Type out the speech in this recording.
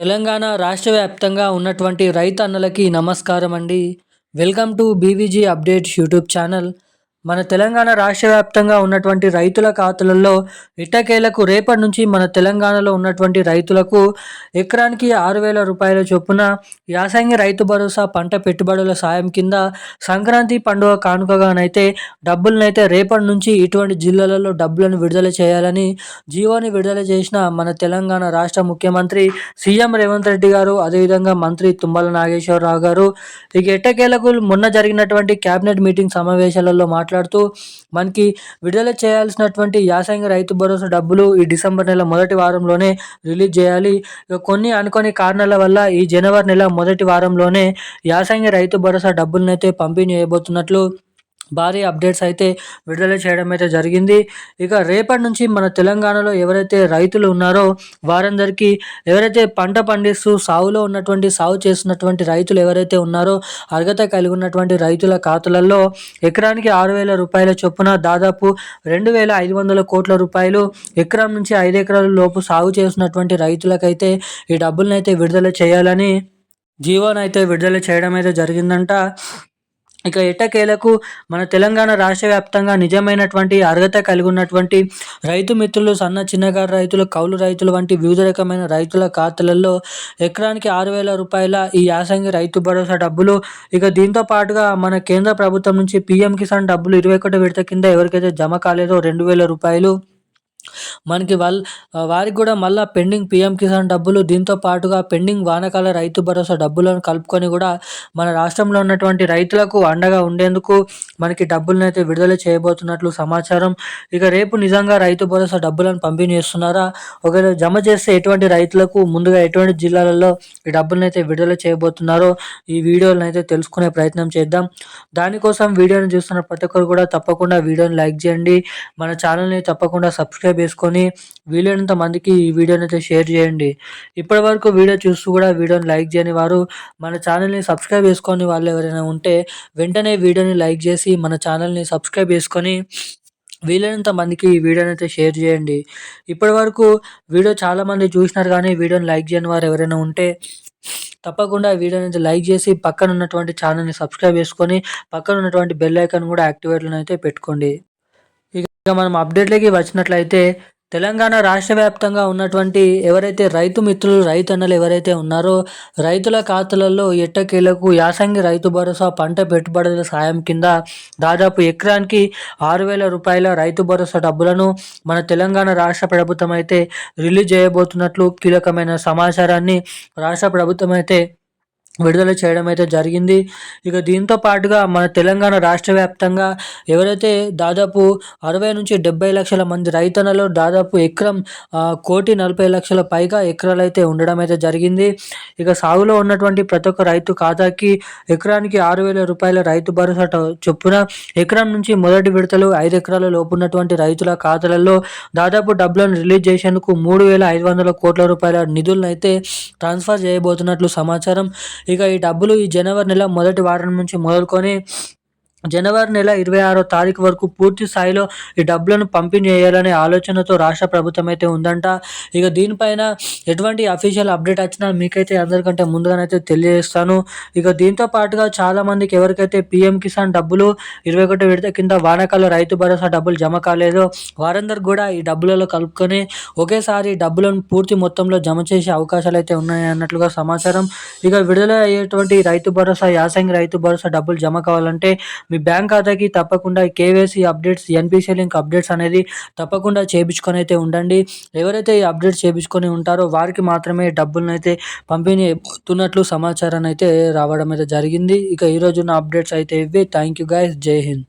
తెలంగాణ రాష్ట్ర వ్యాప్తంగా ఉన్నటువంటి రైతు అన్నలకి నమస్కారం అండి welcome to BVG updates YouTube channel. మన తెలంగాణ రాష్ట్ర వ్యాప్తంగా ఉన్నటువంటి రైతుల ఖాతాలలో ఇటకేలకు రేపటి నుంచి మన తెలంగాణలో ఉన్నటువంటి రైతులకు ఎకరానికి ఆరు వేల రూపాయల చొప్పున యాసంగి రైతు భరోసా పంట పెట్టుబడుల సాయం కింద సంక్రాంతి పండుగ కానుకగానైతే డబ్బులనైతే రేపటి నుంచి ఇటువంటి జిల్లాలలో డబ్బులను విడుదల చేయాలని జీవోని విడుదల చేసిన మన తెలంగాణ రాష్ట్ర ముఖ్యమంత్రి సీఎం రేవంత్ రెడ్డి గారు అదేవిధంగా మంత్రి తుమ్మల నాగేశ్వరరావు గారు. ఇక ఎట్టకేలకు మొన్న జరిగినటువంటి కేబినెట్ మీటింగ్ సమావేశాలలో మాట్లాడుతూ మనకి విడుదల చేయాల్సినటువంటి యాసంగి రైతు భరోసా డబ్బులు ఈ డిసెంబర్ నెల మొదటి వారంలోనే రిలీజ్ చేయాలి. కొన్ని అనుకోని కారణాల వల్ల ఈ జనవరి నెల మొదటి వారంలోనే యాసంగి రైతు భరోసా డబ్బులనైతే పంపిణీ చేయబోతున్నట్లు భారీ అప్డేట్స్ అయితే విడుదల చేయడం అయితే జరిగింది. ఇక రేపటి నుంచి మన తెలంగాణలో ఎవరైతే రైతులు ఉన్నారో వారందరికీ ఎవరైతే పంట పండిస్తూ సాగులో ఉన్నటువంటి సాగు చేస్తున్నటువంటి రైతులు ఎవరైతే ఉన్నారో అర్హత కలిగి ఉన్నటువంటి రైతుల ఖాతాలలో ఎకరానికి ఆరు వేల రూపాయల చొప్పున దాదాపు రెండు వేల ఐదు వందల కోట్ల రూపాయలు ఎకరం నుంచి ఐదు ఎకరాల లోపు సాగు చేస్తున్నటువంటి రైతులకైతే ఈ డబ్బులనైతే విడుదల చేయాలని జీవోనైతే విడుదల చేయడం అయితే జరిగిందంట. ఇక ఎట్టకేలకు మన తెలంగాణ రాష్ట్ర వ్యాప్తంగా నిజమైనటువంటి అర్హత కలిగి ఉన్నటువంటి రైతు మిత్రులు సన్న చిన్నకారు రైతులు కౌలు రైతులు వంటి వివిధ రకమైన రైతుల ఖాతాలలో ఎకరానికి ఆరు వేల రూపాయల ఈ యాసంగి రైతు భరోసా డబ్బులు. ఇక దీంతో పాటుగా మన కేంద్ర ప్రభుత్వం నుంచి పీఎం కిసాన్ డబ్బులు ఇరవై ఒకటో విడత కింద ఎవరికైతే జమ కాలేదో రెండు వేల రూపాయలు మనకి వాళ్ళ వారికి కూడా మళ్ళీ పెండింగ్ పీఎం కిసాన్ డబ్బులు దీంతో పాటుగా పెండింగ్ వానకాల రైతు భరోసా డబ్బులను కలుపుకొని కూడా మన రాష్ట్రంలో ఉన్నటువంటి రైతులకు అండగా ఉండేందుకు మనకి డబ్బులను అయితే విడుదల చేయబోతున్నట్లు సమాచారం. ఇక రేపు నిజంగా రైతు భరోసా డబ్బులను పంపిణీ చేస్తున్నారా? ఒకవేళ జమ చేస్తే ఎటువంటి రైతులకు ముందుగా ఎటువంటి జిల్లాలలో ఈ డబ్బులను అయితే విడుదల చేయబోతున్నారో ఈ వీడియోలను అయితే తెలుసుకునే ప్రయత్నం చేద్దాం. దానికోసం వీడియోని చూస్తున్న ప్రతి ఒక్కరు కూడా తప్పకుండా వీడియోని లైక్ చేయండి. మన ఛానల్ని తప్పకుండా సబ్స్క్రైబ్ సబ్స్క్రైబ్ చేసుకొని వీలైనంత మందికి ఈ వీడియోని అయితే షేర్ చేయండి. ఇప్పటి వరకు వీడియో చూస్తూ కూడా వీడియోని లైక్ చేయని వారు మన ఛానల్ని సబ్స్క్రైబ్ చేసుకొని వాళ్ళు ఎవరైనా ఉంటే వెంటనే వీడియోని లైక్ చేసి మన ఛానల్ని సబ్స్క్రైబ్ చేసుకొని వీలైనంత మందికి ఈ వీడియోని అయితే షేర్ చేయండి. ఇప్పటి వరకు వీడియో చాలామంది చూసినారు కానీ వీడియోని లైక్ చేయని వారు ఎవరైనా ఉంటే తప్పకుండా వీడియోని అయితే లైక్ చేసి పక్కన ఉన్నటువంటి ఛానల్ని సబ్స్క్రైబ్ చేసుకొని పక్కన ఉన్నటువంటి బెల్ ఐకాన్ కూడా యాక్టివేట్లో అయితే పెట్టుకోండి. ఇక మనం అప్డేట్లకి వచ్చినట్లయితే తెలంగాణ రాష్ట్ర వ్యాప్తంగా ఉన్నటువంటి ఎవరైతే రైతు మిత్రులు రైతన్నలు ఎవరైతే ఉన్నారో రైతుల ఖాతాలలో ఎట్టకేలకు యాసంగి రైతు భరోసా పంట పెట్టుబడుల సాయం కింద దాదాపు ఎకరానికి ఆరు వేల రూపాయల రైతు భరోసా డబ్బులను మన తెలంగాణ రాష్ట్ర ప్రభుత్వం అయితే రిలీజ్ చేయబోతున్నట్లు కీలకమైన సమాచారాన్ని రాష్ట్ర ప్రభుత్వం అయితే విడుదల చేయడం అయితే జరిగింది. ఇక దీంతో పాటుగా మన తెలంగాణ రాష్ట్ర వ్యాప్తంగా ఎవరైతే దాదాపు అరవై నుంచి డెబ్బై లక్షల మంది రైతన్నలో దాదాపు ఎకరం కోటి నలభై లక్షల పైగా ఎకరాలు అయితే ఉండడం అయితే జరిగింది. ఇక సాగులో ఉన్నటువంటి ప్రతి ఒక్క రైతు ఖాతాకి ఎకరానికి ఆరు వేల రూపాయల రైతు భరోసా చొప్పున ఎకరం నుంచి మొదటి విడతలు ఐదు ఎకరాల లోపు ఉన్నటువంటి రైతుల ఖాతాలలో దాదాపు డబ్బులను రిలీజ్ చేసేందుకు మూడు వేల ఐదు వందల కోట్ల రూపాయల నిధులను అయితే ట్రాన్స్ఫర్ చేయబోతున్నట్లు సమాచారం. ఇక ఈ డబ్బులు ఈ జనవరి నెల మొదటి వారం నుంచి మొదలుకొని జనవరి నెల ఇరవై ఆరో తారీఖు వరకు పూర్తి స్థాయిలో ఈ డబ్బులను పంపిణీ చేయాలనే ఆలోచనతో రాష్ట్ర ప్రభుత్వం అయితే ఉందంట. ఇక దీనిపైన ఎటువంటి అఫీషియల్ అప్డేట్ వచ్చినా మీకైతే అందరికంటే ముందుగానైతే తెలియజేస్తాను. ఇక దీంతో పాటుగా చాలామందికి ఎవరికైతే పిఎం కిసాన్ డబ్బులు ఇరవై ఒకటి విడత కింద వానాకాల రైతు భరోసా డబ్బులు జమ కాలేదో వారందరూ కూడా ఈ డబ్బులలో కలుపుకొని ఒకేసారి డబ్బులను పూర్తి మొత్తంలో జమ చేసే అవకాశాలు అయితే ఉన్నాయి అన్నట్లుగా సమాచారం. ఇక విడుదల అయ్యేటువంటి రైతు భరోసా యాసంగి రైతు భరోసా డబ్బులు జమ కావాలంటే మీ బ్యాంక్ ఖాతాకి తప్పకుండా KYC updates NPC link updates అనేది తప్పకుండా చేయించుకొని అయితే ఉండండి. ఎవరైతే ఈ అప్డేట్స్ చేయించుకొని ఉంటారో వారికి మాత్రమే డబ్బులను అయితే పంపిణీ అవుతున్నట్లు సమాచారం అయితే రావడం అయితే జరిగింది. ఇక ఈరోజు ఉన్న అప్డేట్స్ అయితే ఇవి థ్యాంక్ యూ గాయస్. జై హింద్.